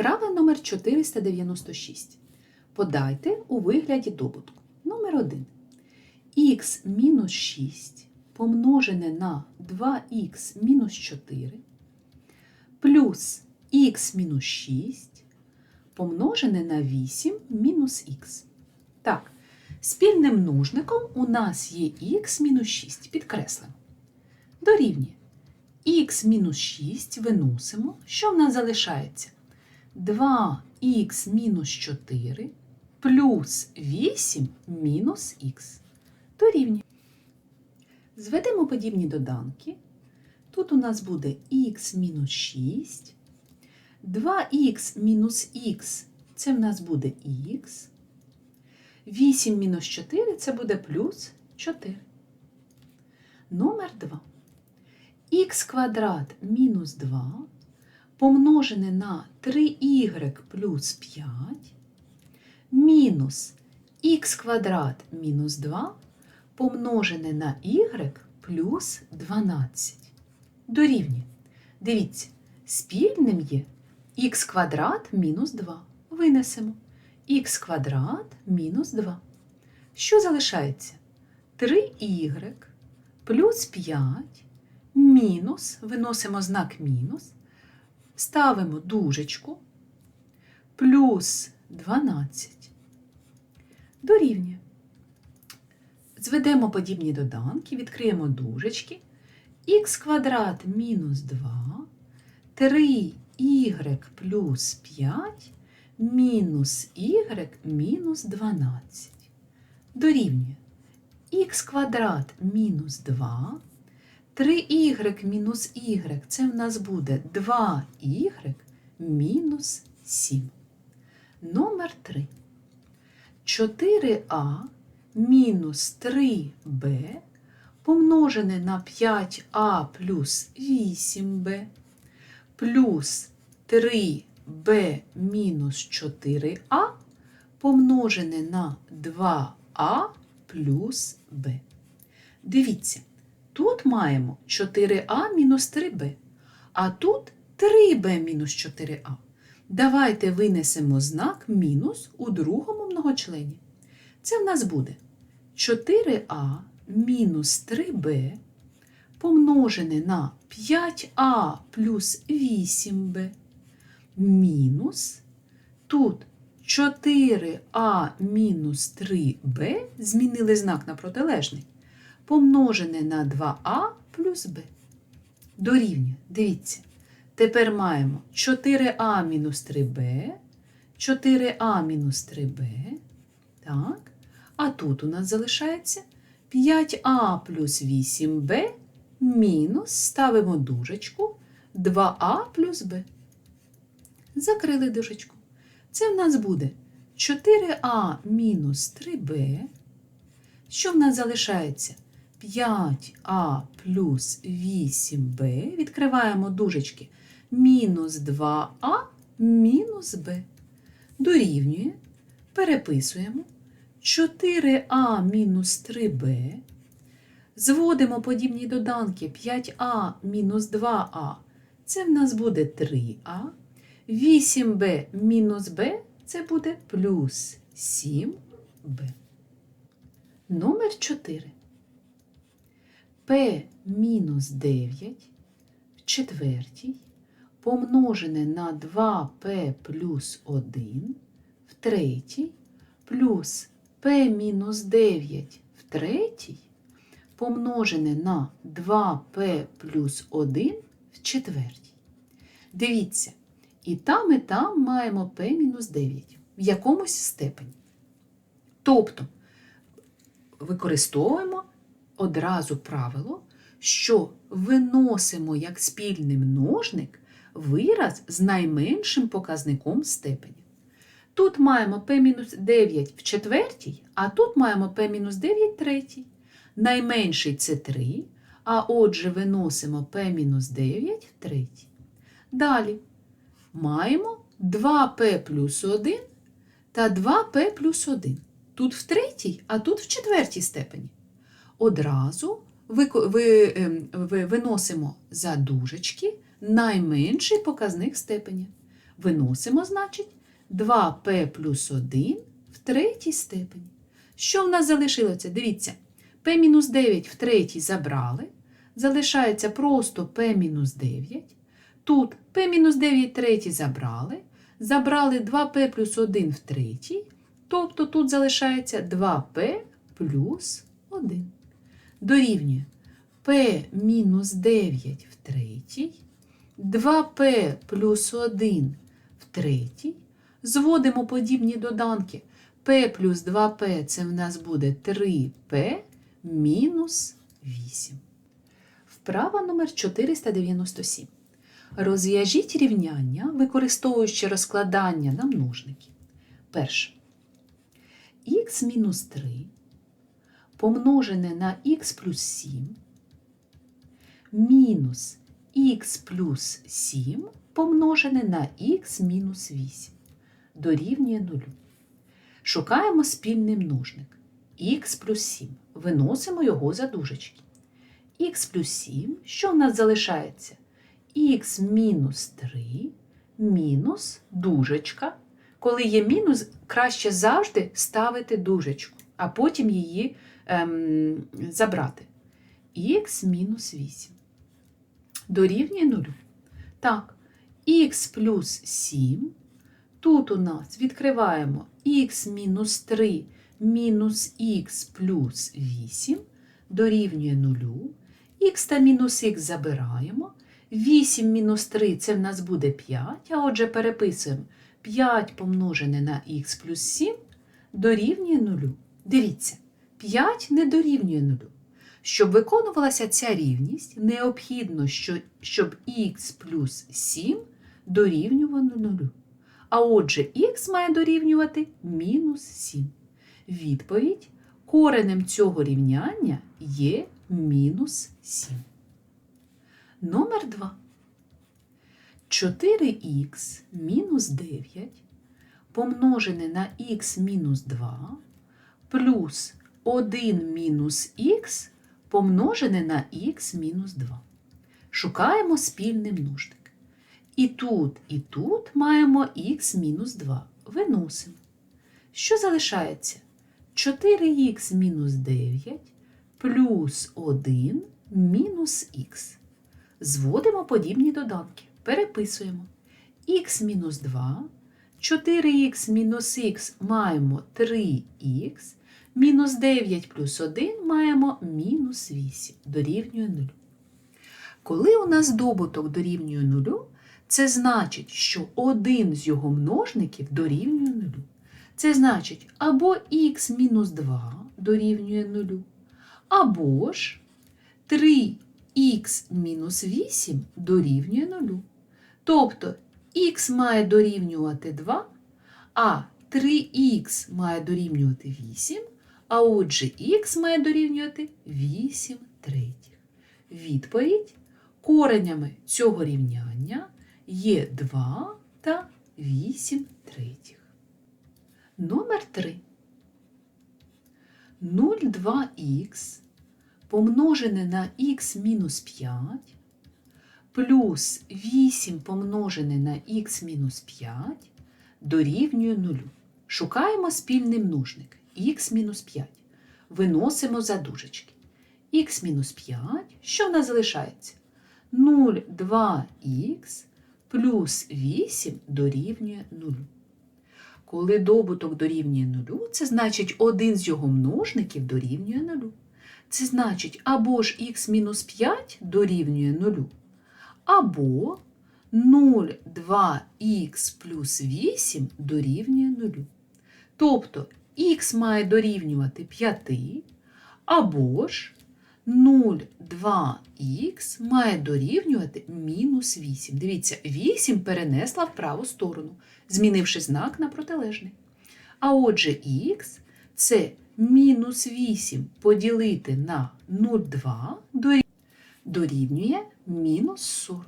Вправа номер 496. Подайте у вигляді добутку. Номер 1. х мінус 6 помножене на 2х мінус 4 плюс х мінус 6 помножене на 8 мінус х. Так, спільним множником у нас є х мінус 6. Підкреслимо. Дорівнює. х мінус 6 виносимо. Що в нас залишається? 2х мінус 4 плюс 8 мінус х. Дорівнює. Зведемо подібні доданки. Тут у нас буде х мінус 6. 2х мінус х це в нас буде х. 8 мінус 4 це буде плюс 4. Номер 2. х квадрат мінус 2 помножене на 3y плюс 5 мінус х квадрат мінус 2 помножене на y плюс 12. Дорівнює. Дивіться, спільним є х квадрат мінус 2. Винесемо х квадрат мінус 2. Що залишається? 3y плюс 5 мінус, виносимо знак мінус, ставимо дужечку, плюс 12. Дорівнює. Зведемо подібні доданки, відкриємо дужечки. х квадрат мінус 2, 3y плюс 5 мінус y мінус 12. Дорівнює х квадрат мінус 2, 3y мінус y це в нас буде 2y мінус 7. Номер 3. 4а мінус 3b помножене на 5а плюс 8b плюс 3b мінус 4а помножене на 2а плюс b. Дивіться, тут маємо 4а мінус 3b, а тут 3b мінус 4а. Давайте винесемо знак мінус у другому многочлені. Це в нас буде 4а мінус 3b помножене на 5а плюс 8b мінус тут 4а мінус 3b змінили знак на протилежний, помножене на 2а плюс b. Дорівнює, дивіться. Тепер маємо 4а мінус 3b, 4а мінус 3b. Так. А тут у нас залишається 5а плюс 8b мінус ставимо дужечку 2а плюс b. Закрили дужечку. Це в нас буде 4а мінус 3b. Що в нас залишається? 5а плюс 8b. Відкриваємо дужечки. Мінус 2а мінус b. Дорівнює. Переписуємо. 4а мінус 3b. Зводимо подібні доданки 5а мінус 2а. Це в нас буде 3а. 8b мінус b це буде плюс 7b. Номер 4. P мінус 9 в четвертій помножене на 2p плюс 1 в третій плюс p мінус 9 в третій помножене на 2p плюс 1 в четвертій. Дивіться, і там, і там маємо p мінус 9 в якомусь степені. Тобто використовуємо одразу правило, що виносимо як спільний множник вираз з найменшим показником степені. Тут маємо p-9 в четвертій, а тут маємо p-9 в третій. Найменший це 3, а отже виносимо p-9 в третій. Далі маємо 2p плюс 1 та 2p плюс 1. Тут в третій, а тут в четвертій степені. Одразу ви, виносимо за дужечки найменший показник степені. Виносимо, значить, 2p плюс 1 в третій степені. Що в нас залишилося? Дивіться, p-9 в третій забрали. Залишається просто p-9. Тут p-9 третій забрали. Забрали 2p плюс 1 в третій. Тобто тут залишається 2p плюс 1. Дорівнює p мінус 9 в третій. 2p плюс 1 в третій. Зводимо подібні доданки. p плюс 2p це в нас буде 3p мінус 8. Вправа номер 497. Розв'яжіть рівняння, використовуючи розкладання на множники. Перше. х мінус 3 помножене на х плюс 7 мінус х плюс 7 помножене на х мінус 8 дорівнює 0. Шукаємо спільний множник х плюс 7. Виносимо його за дужечки. х плюс 7, що в нас залишається? х мінус 3 мінус дужечка. Коли є мінус, краще завжди ставити дужечку, а потім її ем, забрати. х мінус 8 дорівнює 0. Так, х плюс 7. Тут у нас відкриваємо х мінус 3 мінус х плюс 8 дорівнює 0. х та мінус х забираємо. 8 мінус 3 це в нас буде 5, а отже переписуємо 5 помножене на х плюс 7 дорівнює 0. Дивіться, 5 не дорівнює 0. Щоб виконувалася ця рівність, необхідно, щоб х плюс 7 дорівнювало 0. А отже, х має дорівнювати мінус 7. Відповідь коренем цього рівняння є мінус 7. Номер 2. 4х мінус 9 помножене на х мінус 2 плюс 1 мінус х помножене на х мінус 2. Шукаємо спільний множник. І тут, і тут маємо х мінус 2. Виносимо. Що залишається? 4х мінус 9 плюс 1 мінус х. Зводимо подібні доданки. Переписуємо. х мінус 2, 4х мінус х маємо 3х, мінус 9 плюс 1 маємо мінус 8, дорівнює 0. Коли у нас добуток дорівнює 0, це значить, що один з його множників дорівнює 0. Це значить або х мінус 2 дорівнює 0, або ж 3х мінус 8 дорівнює 0. Тобто х має дорівнювати 2, а 3х має дорівнювати 8, а отже х має дорівнювати 8 третіх. Відповідь коренями цього рівняння є 2 та 8 третіх. Номер 3. 0,2х помножене на х мінус 5 плюс 8 помножене на х мінус 5 дорівнює 0. Шукаємо спільний множник х мінус 5. Виносимо за дужечки. х мінус 5, що в нас залишається? 0,2х плюс 8 дорівнює 0. Коли добуток дорівнює 0, це значить один з його множників дорівнює 0. Це значить або ж х мінус 5 дорівнює 0, або 0,2х плюс 8 дорівнює 0. Тобто х має дорівнювати 5, або ж 0,2х має дорівнювати мінус 8. Дивіться, 8 перенесла в праву сторону, змінивши знак на протилежний. А отже, х це мінус 8 поділити на 0,2 дорівнює мінус 40.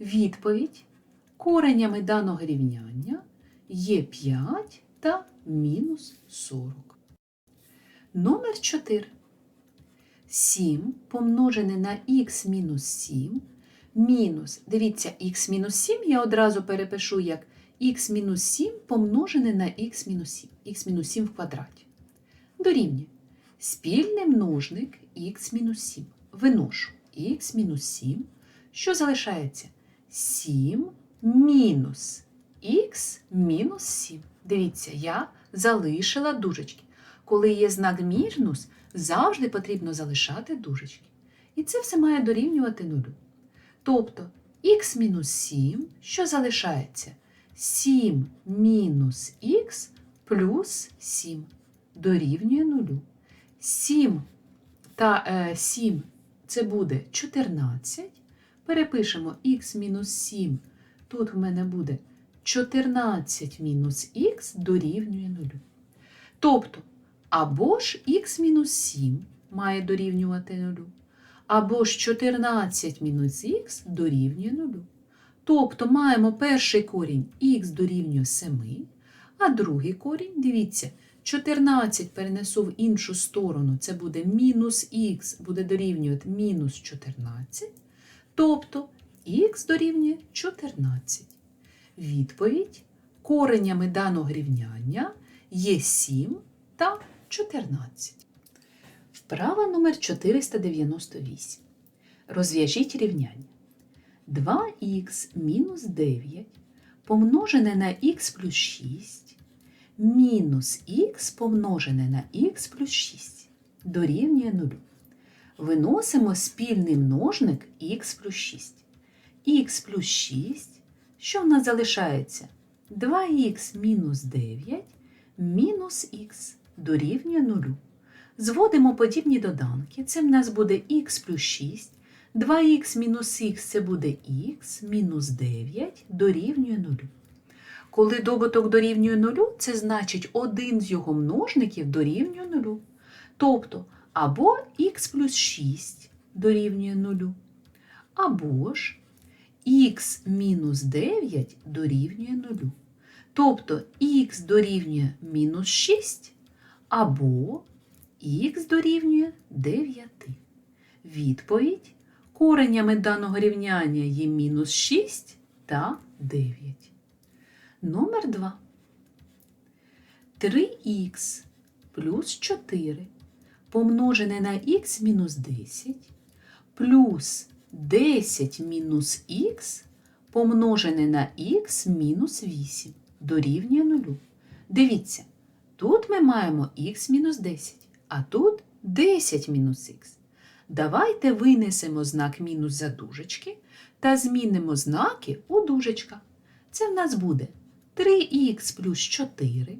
Відповідь коренями даного рівняння є 5 та мінус 40. Номер 4. 7 помножене на х мінус 7 мінус, дивіться, х мінус 7 я одразу перепишу як х мінус 7 помножене на х мінус 7, х мінус 7 в квадраті. Дорівнює. Спільний множник х мінус 7. Виношу х мінус 7. Що залишається? 7 мінус х мінус 7. Дивіться, я залишила дужечки. Коли є знак мінус, завжди потрібно залишати дужечки. І це все має дорівнювати нулю. Тобто х мінус 7, що залишається? 7 мінус х плюс 7 дорівнює нулю. 7 та е, 7 це буде 14. Перепишемо х мінус 7. Тут в мене буде 14 мінус х дорівнює нулю. Тобто, або ж х мінус 7 має дорівнювати нулю, або ж 14 мінус х дорівнює нулю. Тобто маємо перший корінь х дорівнює 7, а другий корінь, дивіться, 14 перенесу в іншу сторону, це буде мінус х, буде дорівнювати мінус 14, тобто х дорівнює 14. Відповідь коренями даного рівняння є 7 та 14. Вправа номер 498. Розв'яжіть рівняння. 2х мінус 9 помножене на х плюс 6 мінус х помножене на х плюс 6 дорівнює 0. Виносимо спільний множник х плюс 6. х плюс 6, що в нас залишається? 2х мінус 9 мінус х дорівнює 0. Зводимо подібні доданки. Це в нас буде х плюс 6. 2х мінус х це буде х мінус 9 дорівнює 0. Коли добуток дорівнює 0, це значить один з його множників дорівнює 0. Тобто або х плюс 6 дорівнює 0, або ж х мінус 9 дорівнює 0. Тобто х дорівнює мінус 6 або х дорівнює 9. Відповідь коренями даного рівняння є мінус 6 та 9. Номер 2. 3х плюс 4 помножене на х мінус 10 плюс 10 мінус х помножене на х мінус 8 дорівнює 0. Дивіться, тут ми маємо х мінус 10, а тут 10 мінус х. Давайте винесемо знак мінус за дужечки та змінимо знаки у дужечках. Це в нас буде 3х плюс 4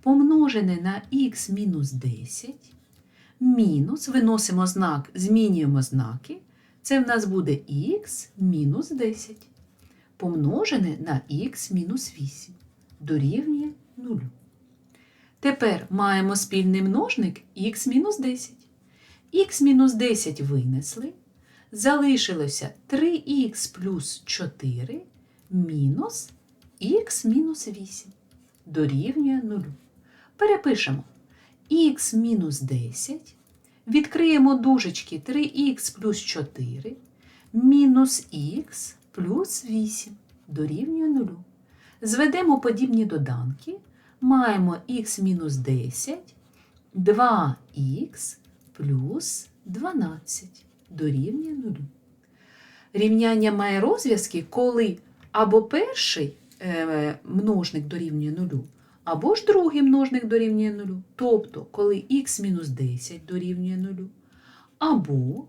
помножене на х мінус 10, мінус, виносимо знак, змінюємо знаки. Це в нас буде х мінус 10, помножене на х мінус 8, дорівнює 0. Тепер маємо спільний множник х мінус 10. Х мінус 10 винесли. Залишилося 3х плюс 4 мінус х мінус 8 дорівнює 0. Перепишемо х мінус 10. Відкриємо дужечки 3х плюс 4 мінус х плюс 8 дорівнює 0. Зведемо подібні доданки. Маємо х мінус 10, 2х плюс 12 дорівнює 0. Рівняння має розв'язки, коли або перший е, множник дорівнює 0, або ж другий множник дорівнює 0. Тобто, коли х мінус 10 дорівнює 0, або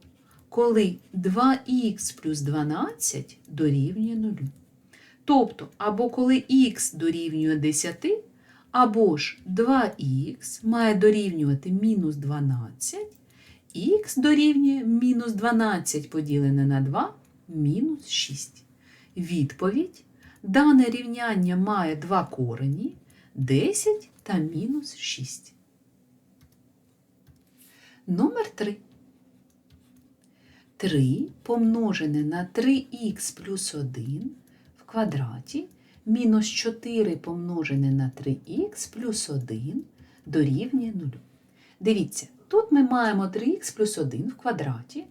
коли 2х плюс 12 дорівнює 0. Тобто, або коли х дорівнює 10, або ж 2х має дорівнювати мінус 12, х дорівнює мінус 12 поділене на 2 мінус 6. Відповідь. Дане рівняння має два корені 10 та мінус 6. Номер 3. 3 помножене на 3х плюс 1 в квадраті мінус 4 помножене на 3х плюс 1 дорівнює 0. Дивіться, тут ми маємо 3х плюс 1 в квадраті,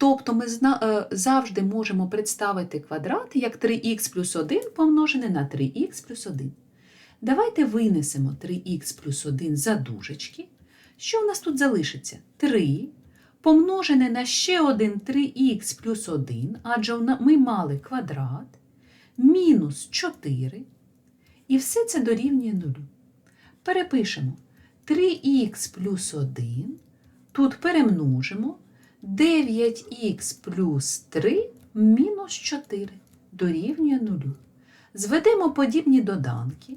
Тобто ми е, завжди можемо представити квадрат як 3х плюс 1 помножене на 3х плюс 1. Давайте винесемо 3х плюс 1 за дужечки. Що у нас тут залишиться? 3 помножене на ще один 3х плюс 1, адже ми мали квадрат, мінус 4. І все це дорівнює 0. Перепишемо 3х плюс 1. Тут перемножимо 9х плюс 3 мінус 4 дорівнює 0. Зведемо подібні доданки.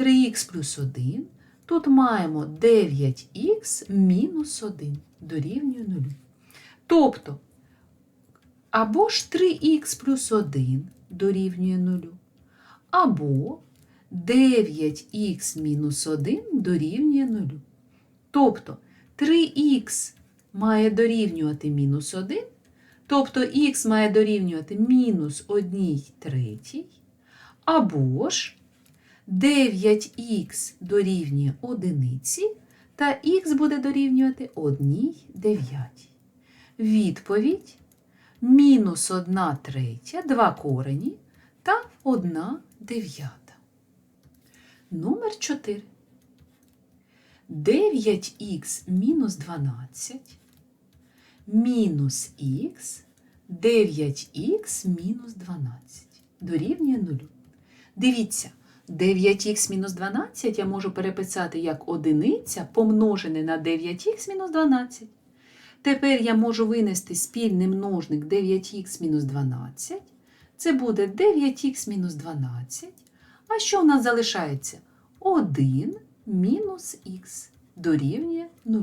3х плюс 1. Тут маємо 9х мінус 1 дорівнює 0. Тобто, або ж 3х плюс 1 дорівнює 0, або 9х мінус 1 дорівнює 0. Тобто 3х має дорівнювати мінус 1, тобто х має дорівнювати мінус 1 третій, або ж 9х дорівнює 1, та х буде дорівнювати 1 дев'ятій. Відповідь мінус 1 третя, 2 корені та 1 дев'ята. Номер 4. 9х мінус 12 мінус х 9х мінус 12 дорівнює 0. Дивіться, 9х мінус 12 я можу переписати як одиниця помножене на 9х мінус 12. Тепер я можу винести спільний множник 9х мінус 12. Це буде 9х мінус 12. А що в нас залишається? 1 мінус х дорівнює 0.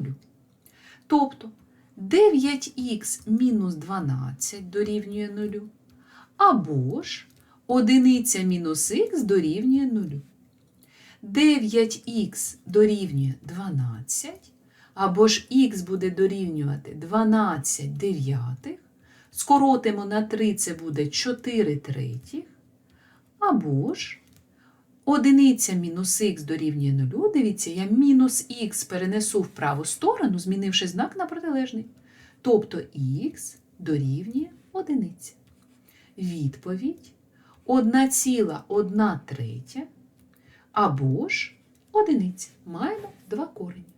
Тобто 9х мінус 12 дорівнює 0. Або ж одиниця мінус х дорівнює 0. 9х дорівнює 12, або ж х буде дорівнювати 12 дев'ятих. Скоротимо на 3 це буде 4 третіх. Або ж одиниця мінус х дорівнює 0. Дивіться, я мінус х перенесу в праву сторону, змінивши знак на протилежний. Тобто х дорівнює одиниця. Відповідь 1,1 третя або ж одиниця. Маємо два корені.